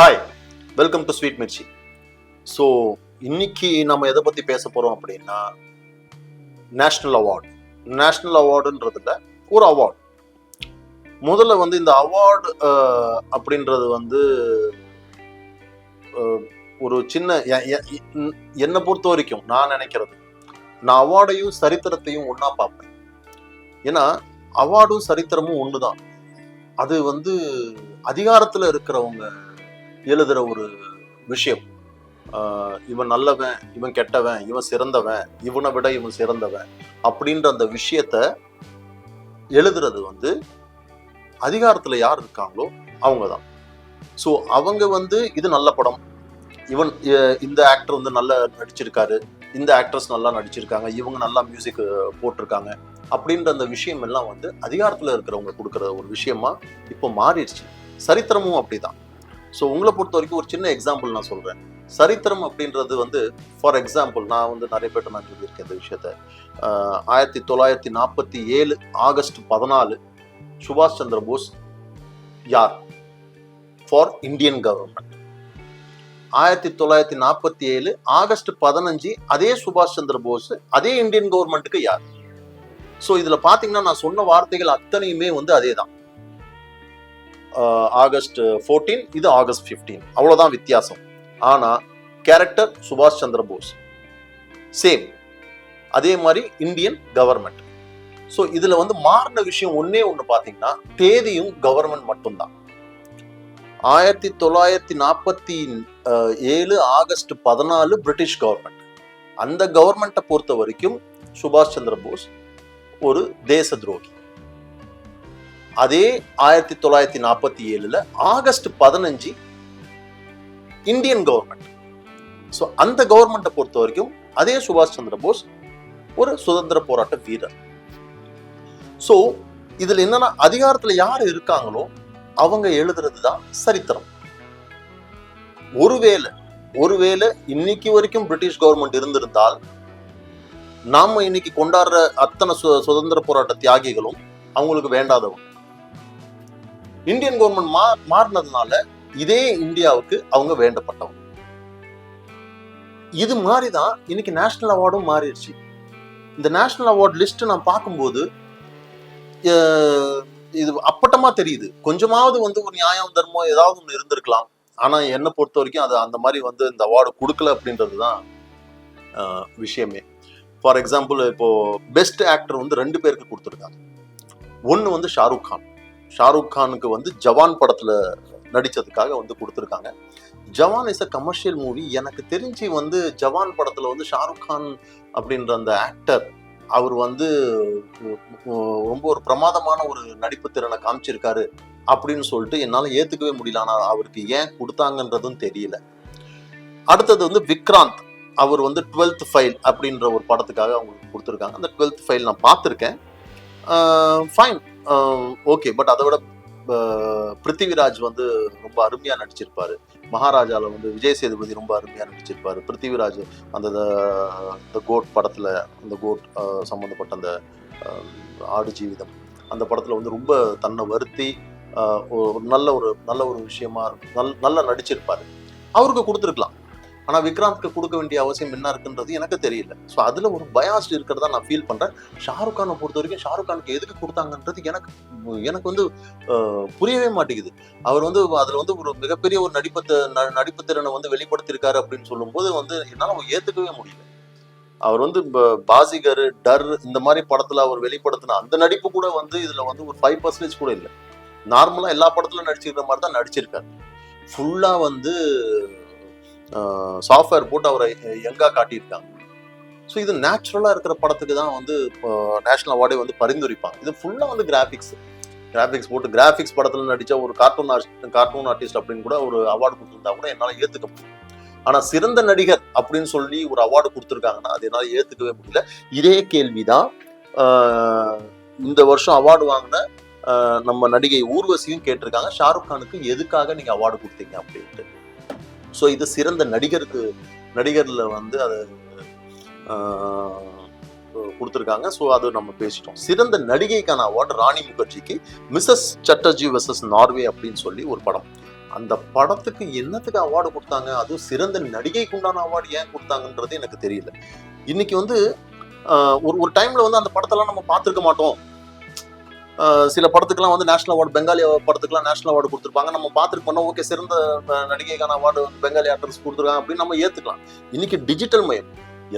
Hi welcome to sweet Mirchi so இன்னைக்கு நம்ம எதை பற்றி பேச போகிறோம் அப்படின்னா நேஷ்னல் அவார்டு நேஷ்னல் அவார்டுன்றதுல ஒரு அவார்டு முதல்ல வந்து இந்த அவார்டு அப்படின்றது வந்து ஒரு சின்ன என்னை பொறுத்த வரைக்கும் நான் நினைக்கிறது நான் அவார்டையும் சரித்திரத்தையும் ஒன்றா பார்ப்பேன். ஏன்னா அவார்டும் சரித்திரமும் ஒன்று தான் அது வந்து அதிகாரத்தில் இருக்கிறவங்க எழுதுற ஒரு விஷயம். இவன் நல்லவன் இவன் கெட்டவன் இவன் சிறந்தவன் இவனை விட இவன் சிறந்தவன் அப்படின்ற அந்த விஷயத்த எழுதுறது வந்து அதிகாரத்தில் யார் இருக்காங்களோ அவங்க தான் ஸோ அவங்க வந்து இது நல்ல படம். இவன் இந்த ஆக்டர் வந்து நல்லா நடிச்சிருக்காரு இந்த ஆக்ட்ரஸ் நல்லா நடிச்சிருக்காங்க இவங்க நல்லா மியூசிக் போட்டிருக்காங்க அப்படின்ற அந்த விஷயம் எல்லாம் வந்து அதிகாரத்தில் இருக்கிறவங்க கொடுக்குற ஒரு விஷயமா இப்போ மாறிடுச்சு. சரித்திரமும் அப்படிதான். ஸோ உங்களை பொறுத்த வரைக்கும் ஒரு சின்ன எக்ஸாம்பிள் நான் சொல்கிறேன் சரித்திரம் அப்படின்றது வந்து ஃபார் எக்ஸாம்பிள் நான் வந்து நிறைய பேர்ட்ட நான் சொல்லியிருக்கேன் இந்த விஷயத்த. ஆயிரத்தி தொள்ளாயிரத்தி நாற்பத்தி ஏழு ஆகஸ்ட் பதினாலு சுபாஷ் சந்திர போஸ் யார்? ஃபார் இந்தியன் கவர்மெண்ட் ஆயிரத்தி தொள்ளாயிரத்தி நாற்பத்தி ஏழு ஆகஸ்ட் பதினஞ்சு அதே சுபாஷ் சந்திர போஸ் அதே இந்தியன் கவர்மெண்ட்டுக்கு யார்? ஸோ இதில் பார்த்தீங்கன்னா நான் சொன்ன வார்த்தைகள் அத்தனையுமே வந்து அதே தான் ஆகஸ்ட் ஃபோர்டீன் இது ஆகஸ்ட் ஃபிஃப்டீன் அவ்வளோதான் வித்தியாசம். ஆனால் கேரக்டர் சுபாஷ் சந்திர போஸ். சேம் அதே மாதிரி இந்தியன் கவர்மெண்ட் ஸோ இதில் வந்து மாறின விஷயம் ஒன்றே ஒன்று பார்த்தீங்கன்னா தேதியும் கவர்மெண்ட் மட்டும்தான். ஆயிரத்தி தொள்ளாயிரத்தி நாற்பத்தி ஏழு ஆகஸ்ட் பதினாலு பிரிட்டிஷ் கவர்மெண்ட் அந்த கவர்மெண்ட்டை பொறுத்த வரைக்கும் சுபாஷ் சந்திர போஸ் ஒரு தேச துரோகி. அதே ஆயிரத்தி தொள்ளாயிரத்தி நாற்பத்தி ஏழுல ஆகஸ்ட் பதினஞ்சு இந்தியன் கவர்மெண்ட் ஸோ அந்த கவர்மெண்ட்டை பொறுத்த வரைக்கும் அதே சுபாஷ் சந்திர போஸ் ஒரு சுதந்திர போராட்ட வீரர். ஸோ இதுல என்னன்னா அதிகாரத்துல யார் இருக்காங்களோ அவங்க எழுதுறது தான் சரித்திரம். ஒருவேளை ஒருவேளை இன்னைக்கு வரைக்கும் பிரிட்டிஷ் கவர்மெண்ட் இருந்திருந்தால் நாம இன்னைக்கு கொண்டாடுற அத்தனை சு- சுதந்திர போராட்ட தியாகிகளும் அவங்களுக்கு வேண்டாதவங்க. இந்தியன் கவர்மெண்ட் மா மாறினதுனால இதே இந்தியாவுக்கு அவங்க வேண்டப்பட்டவங்க. இது மாதிரி தான் இன்னைக்கு நேஷனல் அவார்டும் மாறிடுச்சு. இந்த நேஷனல் அவார்ட் லிஸ்ட் நான் பார்க்கும்போது இது அப்பட்டமா தெரியுது. கொஞ்சமாவது வந்து ஒரு நியாயம் தர்மம் ஏதாவது ஒன்று இருந்திருக்கலாம். ஆனா என்னை பொறுத்த வரைக்கும் அது அந்த மாதிரி வந்து இந்த அவார்டு கொடுக்கல அப்படின்றது தான் விஷயமே. ஃபார் எக்ஸாம்பிள் இப்போ பெஸ்ட் ஆக்டர் வந்து ரெண்டு பேருக்கு கொடுத்துருக்காங்க. ஒன்று வந்து ஷாருக் கான். ஷாருக் கானுக்கு வந்து ஜவான் படத்துல நடிச்சதுக்காக வந்து கொடுத்துருக்காங்க. Jawan is a commercial movie எனக்கு தெரிஞ்சு வந்து ஜவான் படத்துல வந்து ஷாருக் கான் அப்படின்ற அந்த ஆக்டர் அவர் வந்து ரொம்ப ஒரு பிரமாதமான ஒரு நடிப்பு திறனை காமிச்சிருக்காரு அப்படின்னு சொல்லிட்டு என்னால் ஏத்துக்கவே முடியல. ஆனால் அவருக்கு ஏன் கொடுத்தாங்கன்றதும் தெரியல. அடுத்தது வந்து விக்ராந்த். அவர் வந்து டுவெல்த் ஃபைல் அப்படின்ற ஒரு படத்துக்காக அவங்களுக்கு கொடுத்துருக்காங்க. அந்த டுவெல்த் ஃபைல் நான் பார்த்துருக்கேன். ஃபைன் ஓகே பட் அதை விட பிருத்திவிராஜ் வந்து ரொம்ப அருமையா நடிச்சிருப்பாரு. மகாராஜால வந்து விஜய் சேதுபதி ரொம்ப அருமையா நடிச்சிருப்பாரு. பிருத்திவிராஜ் அந்த த கோட் படத்துல அந்த கோட் சம்மந்தப்பட்ட சம்பந்தப்பட்ட அந்த ஆடு ஜீவிதம் அந்த படத்துல வந்து ரொம்ப தன்னை வருத்தி ஒரு நல்ல ஒரு நல்ல ஒரு விஷயமா நல் நல்லா நடிச்சிருப்பாரு. அவருக்கு கொடுத்துருக்கலாம். ஆனால் விக்ராந்த்க்கு கொடுக்க வேண்டிய அவசியம் என்ன இருக்குன்றது எனக்கு தெரியல. ஸோ அதில் ஒரு பயாஸ்ட் இருக்கிறதா நான் ஃபீல் பண்ணுறேன் ஷாருக் கானை பொறுத்த வரைக்கும் ஷாருக் கானுக்கு எதுக்கு கொடுத்தாங்கன்றது எனக்கு எனக்கு வந்து புரியவே மாட்டேங்குது. அவர் வந்து அதில் வந்து ஒரு மிகப்பெரிய ஒரு நடிப்பு ந- நடிப்பு திறனை வந்து வெளிப்படுத்தியிருக்காரு அப்படின்னு சொல்லும்போது வந்து என்னால் ஏற்றுக்கவே முடியல. அவர் வந்து ப- பாசிகர் டர் இந்த மாதிரி படத்துல அவர் வெளிப்படுத்தின அந்த நடிப்பு கூட வந்து இதுல வந்து ஒரு ஃபைவ் பர்சன்டேஜ் கூட இல்லை. நார்மலா எல்லா படத்துலயும் நடிச்சிருக்கிற மாதிரி தான் நடிச்சிருக்காரு. ஃபுல்லா வந்து சாஃப்ட்வேர் போட்டு அவரை யங்காக காட்டியிருக்காங்க. ஸோ இது நேச்சுரலாக இருக்கிற படத்துக்கு தான் வந்து நேஷனல் அவார்டே வந்து பரிந்துரைப்பாங்க. இது ஃபுல்லாக வந்து கிராஃபிக்ஸ் கிராஃபிக்ஸ் போட்டு கிராஃபிக்ஸ் படத்தில் நடித்த ஒரு கார்ட்டூன் ஆர்டிஸ்ட் கார்ட்டூன் ஆர்டிஸ்ட் அப்படின்னு கூட ஒரு அவார்டு கொடுத்துருந்தா கூட என்னால் ஏற்றுக்க முடியும். ஆனால் சிறந்த நடிகர் அப்படின்னு சொல்லி ஒரு அவார்டு கொடுத்துருக்காங்கன்னா அது என்னால் ஏற்றுக்கவே முடியல. இதே கேள்விதான் தான் இந்த வருஷம் அவார்டு வாங்கின நம்ம நடிகை ஊர்வசியும் கேட்டிருக்காங்க. ஷாருக் கானுக்கு எதுக்காக நீங்கள் அவார்டு கொடுத்தீங்க அப்படின்ட்டு. ஸோ இது சிறந்த நடிகருக்கு நடிகரில் வந்து அது கொடுத்துருக்காங்க. ஸோ அது நம்ம பேசிட்டோம். சிறந்த நடிகைக்கான அவார்டு ராணி முகர்ஜிக்கு மிஸ்ஸஸ் சட்டர்ஜி வெர்சஸ் நார்வே அப்படின்னு சொல்லி ஒரு படம். அந்த படத்துக்கு என்னத்துக்கு அவார்டு கொடுத்தாங்க? அதுவும் சிறந்த நடிகைக்கு உண்டான அவார்டு ஏன் கொடுத்தாங்கன்றது எனக்கு தெரியல. இன்னைக்கு வந்து ஒரு ஒரு டைம்ல வந்து அந்த படத்தெல்லாம் நம்ம பார்த்துருக்க மாட்டோம். சில படத்துக்குலாம் வந்து நேஷனல் அவார்டு பெங்காலி படத்துக்குலாம் நேஷனல் அவார்டு கொடுத்துருப்பாங்க. நம்ம பார்த்துருப்போம் ஓகே சிறந்த நடிகைக்கான அவார்டு பெங்காலி ஆக்டர்ஸ் கொடுத்துருக்காங்க அப்படின்னு நம்ம ஏற்றுக்கலாம் இன்னைக்கு டிஜிட்டல் மயம்.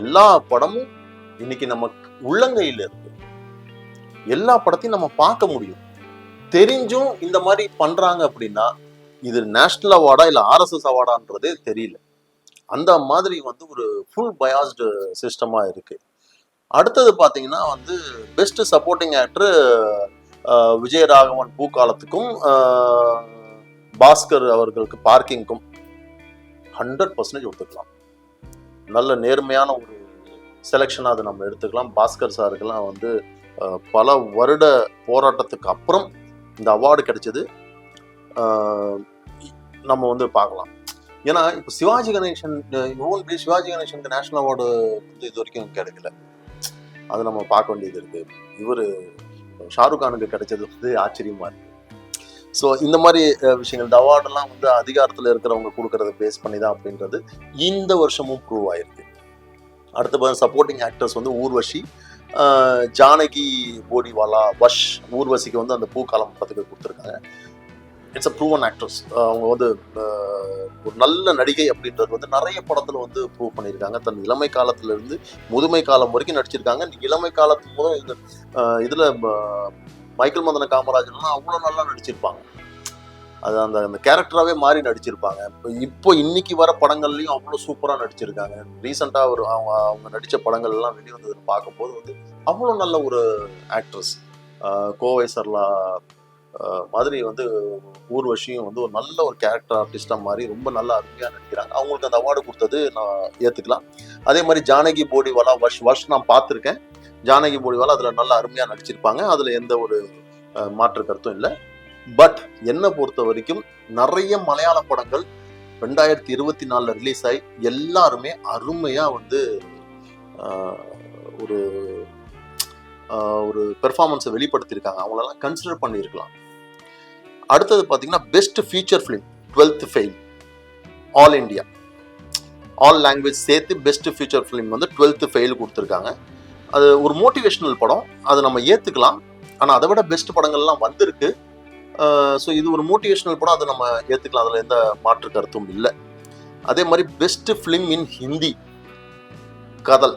எல்லா படமும் இன்னைக்கு நம்ம உள்ளங்கையில் இருக்கு. எல்லா படத்தையும் நம்ம பார்க்க முடியும். தெரிஞ்சும் இந்த மாதிரி பண்றாங்க அப்படின்னா இது நேஷனல் அவார்டா இல்லை ஆர்எஸ்எஸ் அவார்டான்றதே தெரியல. அந்த மாதிரி வந்து ஒரு ஃபுல் பயாஸ்டு சிஸ்டமாக இருக்கு. அடுத்தது பார்த்தீங்கன்னா வந்து பெஸ்ட் சப்போர்ட்டிங் ஆக்டர் விஜயராகவன் பூக்காலத்துக்கும் பாஸ்கர் அவர்களுக்கு பார்க்கிங்க்கும் ஹண்ட்ரட் பர்சன்டேஜ் ஒத்துக்கலாம். நல்ல நேர்மையான ஒரு செலெக்ஷனாக அதை நம்ம எடுத்துக்கலாம். பாஸ்கர் சாருக்கெல்லாம் வந்து பல வருட போராட்டத்துக்கு அப்புறம் இந்த அவார்டு கிடைச்சது. நம்ம வந்து பார்க்கலாம். ஏன்னா இப்போ சிவாஜி கணேசன் யுவன் பி சிவாஜி கணேசனுக்கு நேஷனல் அவார்டு வந்து இது வரைக்கும் கிடைக்கல. அது நம்ம பார்க்க வேண்டியது இருக்குது இவர் ஷாருக் கானுக்கு கிடைச்சது வந்து ஆச்சரியமா இருக்கு. ஸோ இந்த மாதிரி விஷயங்கள் இந்த அவார்டெல்லாம் வந்து அதிகாரத்தில் இருக்கிறவங்க கொடுக்கறத பேஸ் பண்ணி தான் அப்படின்றது இந்த வருஷமும் ப்ரூவ் ஆயிருக்கு. அடுத்த சப்போர்ட்டிங் ஆக்டர்ஸ் வந்து ஊர்வஷி ஆஹ் ஜானகி போடிவாலா வஷ் ஊர்வசிக்கு வந்து அந்த பூக்காலம் படத்துக்கு கொடுத்துருக்காங்க. இட்ஸ் அ ப்ரூவன் ஆக்ட்ரஸ் அவங்க வந்து ஒரு நல்ல நடிகை அப்படின்றது வந்து நிறைய படத்தில் வந்து ப்ரூவ் பண்ணியிருக்காங்க. தன் இளமை காலத்திலிருந்து முதுமை காலம் வரைக்கும் நடிச்சிருக்காங்க. இளமை காலத்து முதல் இந்த இதில் மைக்கேல் மதன காமராஜர்லாம் அவ்வளோ நல்லா நடிச்சிருப்பாங்க. அது அந்த அந்த கேரக்டராகவே மாறி நடிச்சிருப்பாங்க. இப்போ இப்போ இன்னைக்கு வர படங்கள்லையும் அவ்வளோ சூப்பராக நடிச்சிருக்காங்க. ரீசெண்டாக ஒரு அவங்க அவங்க நடித்த படங்கள்லாம் எல்லாம் வெளிவந்ததுன்னு பார்க்கும்போது வந்து அவ்வளோ நல்ல ஒரு ஆக்ட்ரஸ் கோவை சர்லா மாதிரி வந்து ஊர்வஷியும் வந்து ஒரு நல்ல ஒரு கேரக்டர் ஆர்டிஸ்டாக மாதிரி ரொம்ப நல்லா அருமையாக நடிக்கிறாங்க. அவங்களுக்கு அந்த அவார்டு கொடுத்தது நான் ஏற்றுக்கலாம் அதே மாதிரி ஜானகி போடிவாலா வர்ஷ் வர்ஷ் நான் பார்த்துருக்கேன். ஜானகி போடிவாலா அதில் நல்லா அருமையாக நடிச்சிருப்பாங்க. அதில் எந்த ஒரு மாற்று கருத்தும் இல்லை. பட் என்னை பொறுத்த வரைக்கும் நிறைய மலையாள படங்கள் ரெண்டாயிரத்தி இருபத்தி நாலில் ரிலீஸ் ஆகி எல்லாருமே அருமையாக வந்து ஒரு ஒரு பெர்ஃபார்மன்ஸை வெளிப்படுத்தியிருக்காங்க. அவங்களெல்லாம் கன்சிடர் பண்ணியிருக்கலாம். அடுத்தது பார்த்தீங்கன்னா best feature film twelfth fail all India all language சேர்த்து பெஸ்ட் ஃபீச்சர் ஃபிலிம் வந்து டுவெல்த்து ஃபெயில் கொடுத்துருக்காங்க. அது ஒரு மோட்டிவேஷ்னல் படம். அதை நம்ம ஏற்றுக்கலாம் ஆனால் அதை விட பெஸ்ட் படங்கள்லாம் வந்திருக்கு. ஸோ இது ஒரு மோட்டிவேஷ்னல் படம். அதை நம்ம ஏற்றுக்கலாம் அதில் எந்த மாற்று கருத்தும் இல்லை. அதே மாதிரி best film in Hindi Kathal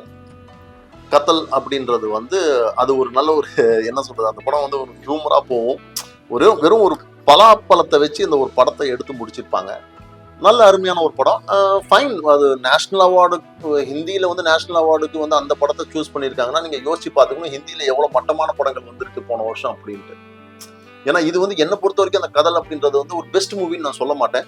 Kathal அப்படின்றது வந்து அது ஒரு நல்ல ஒரு என்ன சொல்கிறது அந்த படம் வந்து ஒரு ஹியூமராக போகும். ஒரு வெறும் ஒரு பலாப்பழத்தை வச்சு இந்த ஒரு படத்தை எடுத்து முடிச்சிருப்பாங்க. நல்ல அருமையான ஒரு படம். ஃபைன் அது நேஷ்னல் அவார்டு ஹிந்தியில் வந்து நேஷ்னல் அவார்டுக்கு வந்து அந்த படத்தை சூஸ் பண்ணியிருக்காங்கன்னா நீங்கள் யோசிச்சு பார்த்துக்கணும் ஹிந்தியில் எவ்வளோ மட்டமான படங்கள் வந்திருக்கு போன வருஷம் அப்படின்ட்டு. ஏன்னா இது வந்து என்னை பொறுத்த வரைக்கும் அந்த கதல் அப்படின்றது வந்து ஒரு பெஸ்ட் மூவின்னு நான் சொல்ல மாட்டேன்.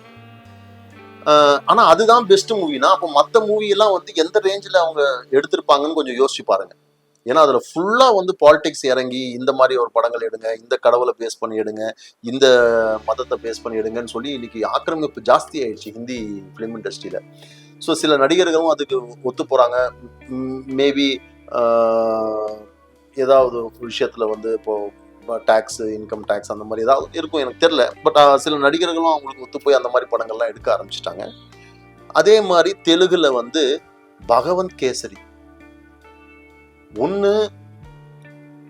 ஆனால் அதுதான் பெஸ்ட் மூவினா அப்போ மற்ற மூவியெல்லாம் வந்து எந்த ரேஞ்சில் அவங்க எடுத்திருப்பாங்கன்னு கொஞ்சம் யோசிச்சு பாருங்கள் ஏன்னா அதுல ஃபுல்லா வந்து பாலிடிக்ஸ் இறங்கி இந்த மாதிரி ஒரு படங்கள் எடுங்க இந்த கடவுளை பேஸ் பண்ணி எடுங்க இந்த மதத்தை பேஸ் பண்ணி எடுங்கன்னு சொல்லி இன்னைக்கு ஆக்கிரமிப்பு ஜாஸ்தி ஆயிடுச்சு ஹிந்தி ஃபிலிம் இண்டஸ்ட்ரியில ஸோ சில நடிகர்களும் அதுக்கு ஒத்து போறாங்க. மேபி ஏதாவது ஒரு விஷயத்துல வந்து இப்போ டேக்ஸ் இன்கம் டேக்ஸ் அந்த மாதிரி ஏதாவது இருக்கும் எனக்கு தெரில பட் சில நடிகர்களும் அவங்களுக்கு ஒத்து போய் அந்த மாதிரி படங்கள்லாம் எடுக்க ஆரம்பிச்சிட்டாங்க. அதே மாதிரி தெலுங்குல வந்து பகவந்த் கேசரி ஒன்று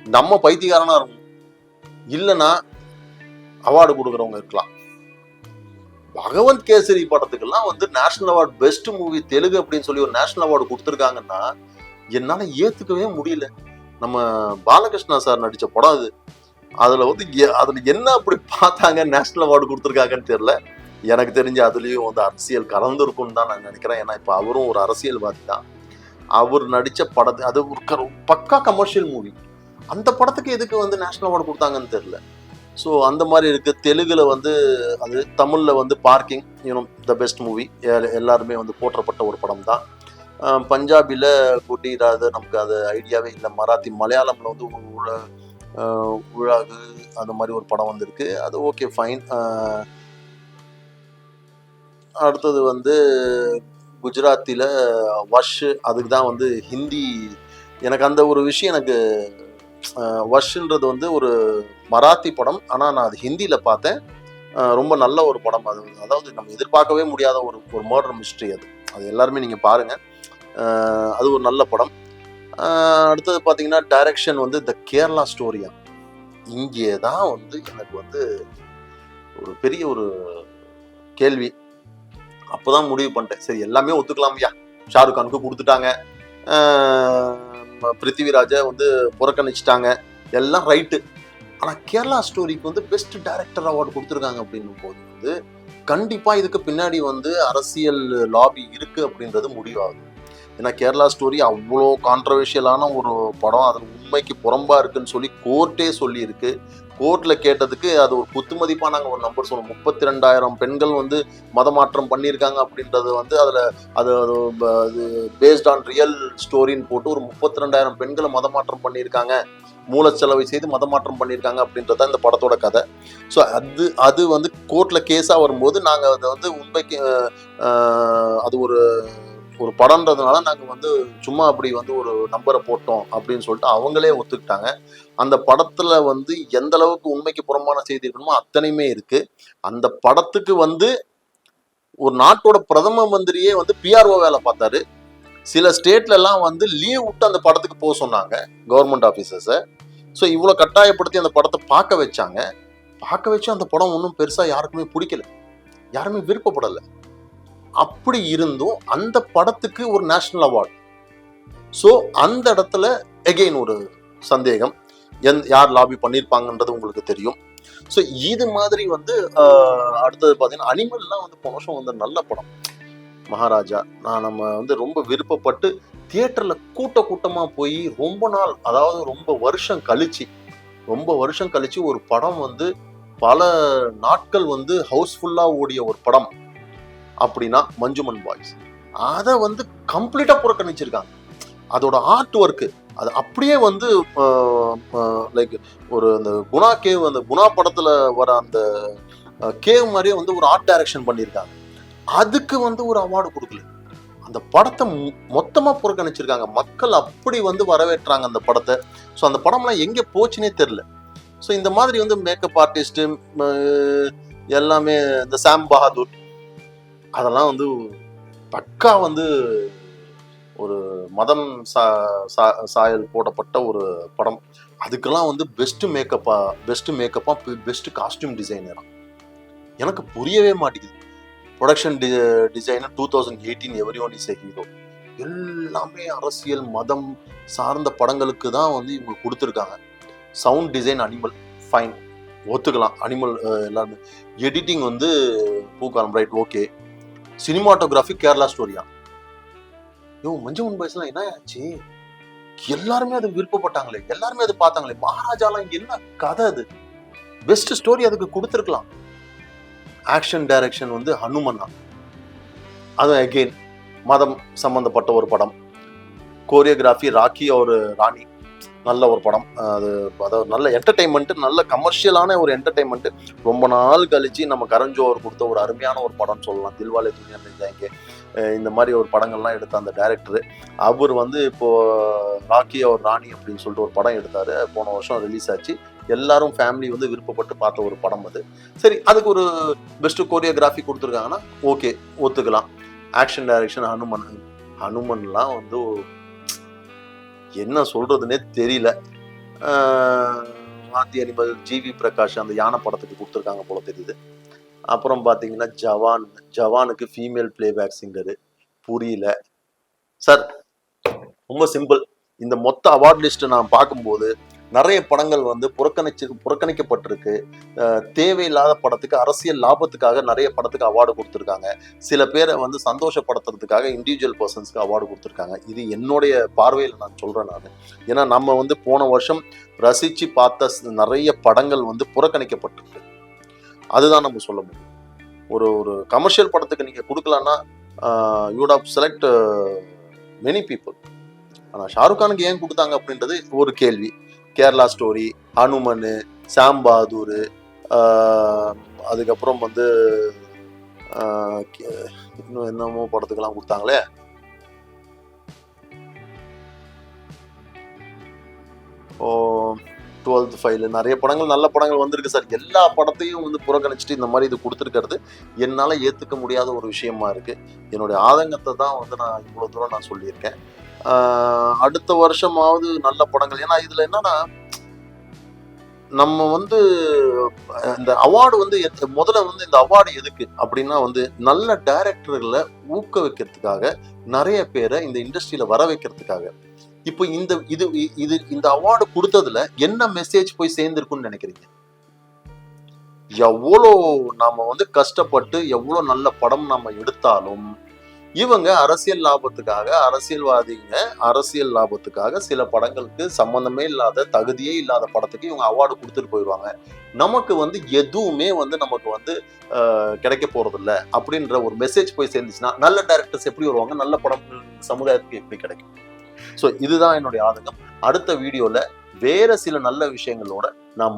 நம்ம பைத்தியக்காரனாக இருக்கும் இல்லைன்னா அவார்டு கொடுக்குறவங்க இருக்கலாம். பகவந்த் கேசரி படத்துக்கெல்லாம் வந்து national award best movie Telugu அப்படின்னு சொல்லி ஒரு நேஷனல் அவார்டு கொடுத்துருக்காங்கன்னா என்னால் ஏற்றுக்கவே முடியல. நம்ம பாலகிருஷ்ணா சார் நடித்த படம் அது. அதில் வந்து எ- என்ன அப்படி பார்த்தாங்க நேஷனல் அவார்டு கொடுத்துருக்காங்கன்னு தெரியல. எனக்கு தெரிஞ்சு அதுலேயும் வந்து அரசியல் கலந்துருக்கும்னு தான் நான் நினைக்கிறேன். ஏன்னா இப்போ அவரும் ஒரு அரசியல்வாதி தான். அவர் நடித்த படத்து அது ஒரு பக்கா கமர்ஷியல் மூவி அந்த படத்துக்கு எதுக்கு வந்து நேஷனல் அவார்டு கொடுத்தாங்கன்னு தெரில ஸோ அந்த மாதிரி இருக்குது தெலுங்கில் வந்து அது தமிழில் வந்து parking you know the best movie எல்லாருமே வந்து போற்றப்பட்ட ஒரு படம் தான் பஞ்சாபியில் பஞ்சாபில நமக்கு அது ஐடியாவே இல்லை. மராத்தி மலையாளமில் வந்து உழ- உழாகு அந்த மாதிரி ஒரு படம் வந்திருக்கு. அது ஓகே ஃபைன் அடுத்தது வந்து குஜராத்தில் வஷ் அதுக்கு தான் வந்து ஹிந்தி. எனக்கு அந்த ஒரு விஷயம் எனக்கு அஹ், வஷ்ன்றது வந்து ஒரு மராத்தி படம். ஆனால் நான் அது ஹிந்தியில் பார்த்தேன். ரொம்ப நல்ல ஒரு படம் அது. அதாவது நம்ம எதிர்பார்க்கவே முடியாத ஒரு ஒரு மர்டர் மிஸ்ட்ரி அது. அது எல்லாருமே நீங்கள் பாருங்கள் அது ஒரு நல்ல படம். அடுத்தது பார்த்தீங்கன்னா டைரக்ஷன் வந்து த கேரளா ஸ்டோரியா இங்கே தான் வந்து எனக்கு வந்து ஒரு பெரிய ஒரு கேள்வி. அப்போதான் முடிவு பண்ணிட்டேன். சரி எல்லாமே ஒத்துக்கலாம்யா ஷாருக் கானுக்கு கொடுத்துட்டாங்க. பிருத்திவிராஜை வந்து புறக்கணிச்சிட்டாங்க. எல்லாம் ரைட்டு ஆனால் கேரளா ஸ்டோரிக்கு வந்து பெஸ்ட் டைரக்டர் அவார்டு கொடுத்துருக்காங்க அப்படின்னும் போது வந்து கண்டிப்பாக இதுக்கு பின்னாடி வந்து அரசியல் லாபி இருக்குது அப்படின்றது முடிவாகுது. ஏன்னா கேரளா ஸ்டோரி அவ்வளோ கான்ட்ரவர்ஷியலான ஒரு படம். அதில் உண்மைக்கு புறம்பாக இருக்குன்னு சொல்லி கோர்ட்டே சொல்லியிருக்கு. கோர்ட்டில் கேட்டதுக்கு அது ஒரு குத்துமதிப்பாக நாங்கள் ஒரு நம்பர் சொல்லுவோம். முப்பத்தி ரெண்டாயிரம் பெண்கள் வந்து மதமாற்றம் பண்ணியிருக்காங்க அப்படின்றது வந்து அதில் அது அது பேஸ்ட் ஆன் ரியல் ஸ்டோரின்னு போட்டு ஒரு முப்பத்தி ரெண்டாயிரம் பெண்களை மதமாற்றம் பண்ணியிருக்காங்க. மூலச்செலவை செய்து மதமாற்றம் பண்ணியிருக்காங்க அப்படின்றது தான் இந்த படத்தோட கதை. ஸோ அது அது வந்து கோர்ட்டில் கேஸாக வரும்போது நாங்கள் அதை வந்து உண்மைக்கு அது ஒரு ஒரு படம்ன்றதுனால நாங்கள் வந்து சும்மா அப்படி வந்து ஒரு நம்பரை போட்டோம் அப்படின்னு சொல்லிட்டு அவங்களே ஒத்துக்கிட்டாங்க. அந்த படத்தில் வந்து எந்த அளவுக்கு உண்மைக்கு புறம்பான செய்தி இருக்கணுமோ அத்தனையுமே இருக்கு. அந்த படத்துக்கு வந்து ஒரு நாட்டோட பிரதம மந்திரியே வந்து பிஆர்ஓ வேலை பார்த்தாரு. சில ஸ்டேட்லலாம் வந்து லீவ் விட்டு அந்த படத்துக்கு போக சொன்னாங்க கவர்மெண்ட் ஆஃபீஸர்ஸை ஸோ இவ்வளோ கட்டாயப்படுத்தி அந்த படத்தை பார்க்க வச்சாங்க. பார்க்க வச்சு அந்த படம் ஒன்றும் பெருசாக யாருக்குமே பிடிக்கல. யாருமே விருப்பப்படலை. அப்படி இருந்தும் அந்த படத்துக்கு ஒரு நேஷனல் அவார்டு. ஸோ அந்த இடத்துல எகெயின் ஒரு சந்தேகம். எந் யார் லாபி பண்ணியிருப்பாங்கன்றது உங்களுக்கு தெரியும். ஸோ இது மாதிரி வந்து அடுத்தது பார்த்தீங்கன்னா அனிமல்லாம் வந்து போன வருஷம் வந்து நல்ல படம். மகாராஜா நான் நம்ம வந்து ரொம்ப விருப்பப்பட்டு தியேட்டரில் கூட்ட கூட்டமாக போய் ரொம்ப நாள் அதாவது ரொம்ப வருஷம் கழிச்சு ரொம்ப வருஷம் கழிச்சு ஒரு படம் வந்து பல நாட்கள் வந்து ஹவுஸ்ஃபுல்லாக ஓடிய ஒரு படம். அப்படின்னா மஞ்சுமன் பாய்ஸ். அதை வந்து கம்ப்ளீட்டாக புறக்கணிச்சிருக்காங்க. அதோட ஆர்ட் ஒர்க்கு அது அப்படியே வந்து லைக் ஒரு அந்த குணா கேவ் அந்த குணா படத்தில் வர அந்த கேவ் மாதிரியே வந்து ஒரு ஆர்ட் டைரக்ஷன் பண்ணியிருக்காங்க. அதுக்கு வந்து ஒரு அவார்டு கொடுக்கல. அந்த படத்தை மொத்தமாக புறக்கணிச்சிருக்காங்க. மக்கள் அப்படி வந்து வரவேற்றாங்க அந்த படத்தை. ஸோ அந்த படம்லாம் எங்கே போச்சுனே தெரில ஸோ இந்த மாதிரி வந்து மேக்கப் ஆர்டிஸ்ட்டு எல்லாமே இந்த சாம் பஹாதூர் அதெல்லாம் வந்து பக்கா வந்து ஒரு மதம் சா சா- சாயல் போடப்பட்ட ஒரு படம். அதுக்கெல்லாம் வந்து பெஸ்ட் மேக்கப்பா பெஸ்ட் மேக்கப்பா பெஸ்ட் காஸ்டியூம் டிசைனரா எனக்கு புரியவே மாட்டேங்குது. Production D designer two thousand eighteen every one is hero எல்லாமே அரசியல் மதம் சார்ந்த படங்களுக்கு தான் வந்து இவங்க கொடுத்துருக்காங்க. சவுண்ட் டிசைன் அனிமல் ஃபைன் ஒத்துக்கலாம். அனிமல் எல்லாருமே எடிட்டிங் வந்து பூக்காரம் ரைட் ஓகே சினிமாட்டோகிராஃபி கேரளா ஸ்டோரியா யோ மஞ்சள் பாய்ஸ்லாம் என்ன ஆச்சு? எல்லாருமே அது விருப்பப்பட்டாங்களே எல்லாருமே அது பார்த்தாங்களே. மகாராஜாலாம் இங்க என்ன கதை அது? பெஸ்ட் ஸ்டோரி அதுக்கு கொடுத்துருக்கலாம். ஆக்ஷன் டைரக்ஷன் வந்து ஹனுமன்னா அது அகெயின் மதம் சம்பந்தப்பட்ட ஒரு படம். கோரியோகிராஃபி ராக்கி ஒரு ராணி. நல்ல ஒரு படம். அது அதாவது நல்ல என்டர்டைன்மெண்ட்டு நல்ல கமர்ஷியலான ஒரு என்டர்டைன்மெண்ட்டு ரொம்ப நாள் கழித்து நம்ம கரஞ்சோர் கொடுத்த ஒரு அருமையான ஒரு படம்னு சொல்லலாம். தில்வாலே துணியா நினைஞ்சாங்க இந்த மாதிரி ஒரு படங்கள்லாம் எடுத்த அந்த டேரக்டரு அவர் வந்து இப்போது ராக்கி அவர் ராணி அப்படின்னு சொல்லிட்டு ஒரு படம் எடுத்தார். போன வருஷம் ரிலீஸ் ஆச்சு. எல்லாரும் ஃபேமிலி வந்து விருப்பப்பட்டு பார்த்த ஒரு படம் அது. சரி அதுக்கு ஒரு பெஸ்ட் கோரியோகிராஃபி கொடுத்துருக்காங்கன்னா ஓகே ஒத்துக்கலாம். ஆக்ஷன் டைரக்ஷன் ஹனுமன் ஹனுமன்லாம் வந்து என்ன சொல்றதுன்னே தெரியல. ஆத்தி அனிமல் ஜிவி பிரகாஷ் அந்த யானை படத்துக்கு கொடுத்துருக்காங்க போல தெரியுது. அப்புறம் பார்த்தீங்கன்னா ஜவான் ஜவானுக்கு ஃபீமேல் பிளேபேக் சிங்கரு புரியல. சார் ரொம்ப சிம்பிள் இந்த மொத்த அவார்ட் லிஸ்ட்டை நான் பார்க்கும்போது நிறைய படங்கள் வந்து புறக்கணிச்சு புறக்கணிக்கப்பட்டிருக்கு. தேவையில்லாத படத்துக்கு அரசியல் லாபத்துக்காக நிறைய படத்துக்கு அவார்டு கொடுத்துருக்காங்க. சில பேரை வந்து சந்தோஷப்படுத்துறதுக்காக இண்டிவிஜுவல் பர்சன்ஸ்க்கு அவார்டு கொடுத்துருக்காங்க. இது என்னுடைய பார்வையில் நான் சொல்கிறேன் நான். ஏன்னா நம்ம வந்து போன வருஷம் ரசித்து பார்த்த ஸ்- நிறைய படங்கள் வந்து புறக்கணிக்கப்பட்டிருக்கு. அதுதான் நம்ம சொல்ல முடியும். ஒரு ஒரு கமர்ஷியல் படத்துக்கு நீங்கள் கொடுக்கலன்னா யூட் ஆஃப் செலக்ட் மெனி பீப்புள் ஆனால் ஷாருக் கானுக்கு ஏன் கொடுத்தாங்க அப்படின்றது ஒரு கேள்வி. கேரளா ஸ்டோரி ஹனுமன் சாம் பகதூர் அதுக்கப்புறம் வந்து இன்னும் என்னமோ படத்துக்கெல்லாம் கொடுத்தாங்களே? ஓ டுவெல்த் ஃபைல் நிறைய படங்கள் நல்ல படங்கள் வந்திருக்கு சார். எல்லா படத்தையும் வந்து புறக்கணிச்சிட்டு இந்த மாதிரி இது கொடுத்துருக்கிறது என்னால் ஏற்றுக்க முடியாத ஒரு விஷயமா இருக்குது என்னுடைய ஆதங்கத்தை தான் வந்து நான் இவ்வளோ தூரம் நான் சொல்லியிருக்கேன். அடுத்த வருஷமாவது நல்ல படங்கள். ஏன்னா இதில் என்னன்னா நம்ம வந்து இந்த அவார்டு வந்து எத்- முதல்ல வந்து இந்த அவார்டு எதுக்கு அப்படின்னா வந்து நல்ல டைரக்டர்களை ஊக்குவிக்கிறதுக்காக நிறைய பேரை இந்த இண்டஸ்ட்ரியில வர வைக்கிறதுக்காக இப்போ இந்த இது இது இந்த அவார்டு கொடுத்ததுல என்ன மெசேஜ் போய் சேர்ந்திருக்குன்னு நினைக்கிறீங்க? எவ்வளோ நாம வந்து கஷ்டப்பட்டு எவ்வளோ நல்ல படம் நம்ம எடுத்தாலும் இவங்க அரசியல் லாபத்துக்காக அரசியல்வாதிங்க அரசியல் லாபத்துக்காக சில படங்களுக்கு சம்பந்தமே இல்லாத தகுதியே இல்லாத படத்துக்கு இவங்க அவார்டு கொடுத்துட்டு போயிடுவாங்க நமக்கு வந்து எதுவுமே வந்து நமக்கு வந்து கிடைக்க போறது அப்படின்ற ஒரு மெசேஜ் போய் சேர்ந்துச்சுன்னா நல்ல டைரக்டர்ஸ் எப்படி வருவாங்க? நல்ல படம் சமுதாயத்துக்கு எப்படி கிடைக்கும்? ஸோ இதுதான் என்னுடைய ஆதங்கம். அடுத்த வீடியோவில் வேற சில நல்ல விஷயங்களோட நாம்